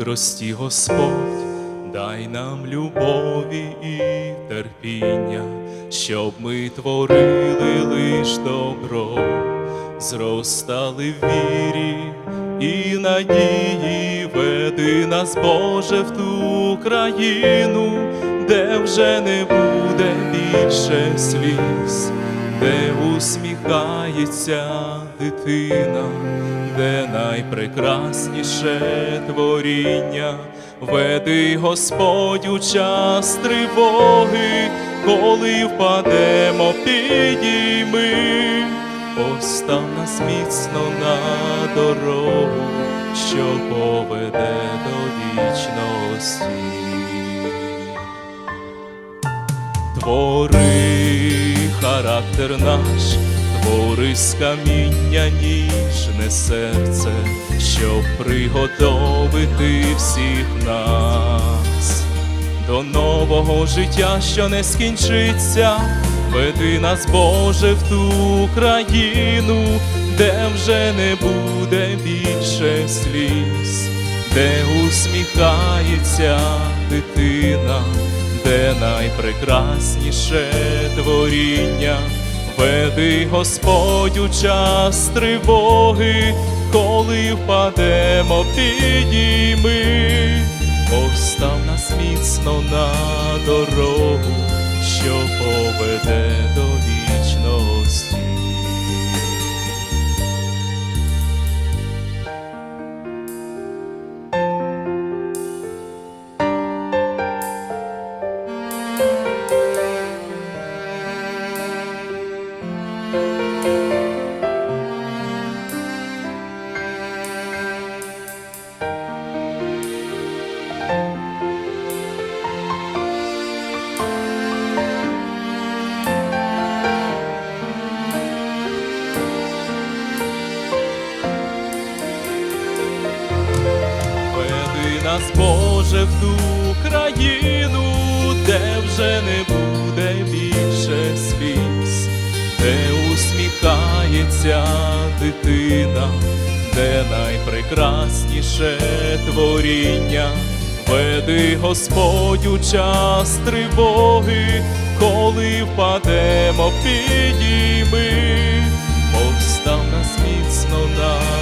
мудрості Господь, дай нам любові і терпіння, щоб ми творили лиш добро, зростали в вірі і надії, веди нас, Боже, в ту країну, де вже не буде більше сліз, де усміхається дитина, де найпрекрасніше творіння, веди Господь у час тривоги, коли впадемо, підійми, постав нас міцно на дорогу, що поведе до вічності. Твори характер наш, твори з каміння ніжне серце, щоб приготовити всіх нас. До нового життя, що не скінчиться, веди нас, Боже, в ту країну, де вже не буде більше сліз, де усміхається дитина, де найпрекрасніше творіння, веди Господь у час тривоги, коли впадемо, підійми, постав нас міцно на дорогу, що поведе до нас, Боже, в ту країну, де вже не буде більше сліз, де усміхається дитина, де найпрекрасніше творіння, веди Господь у час тривоги, коли впадемо, підійми, Бог став нас міцно на.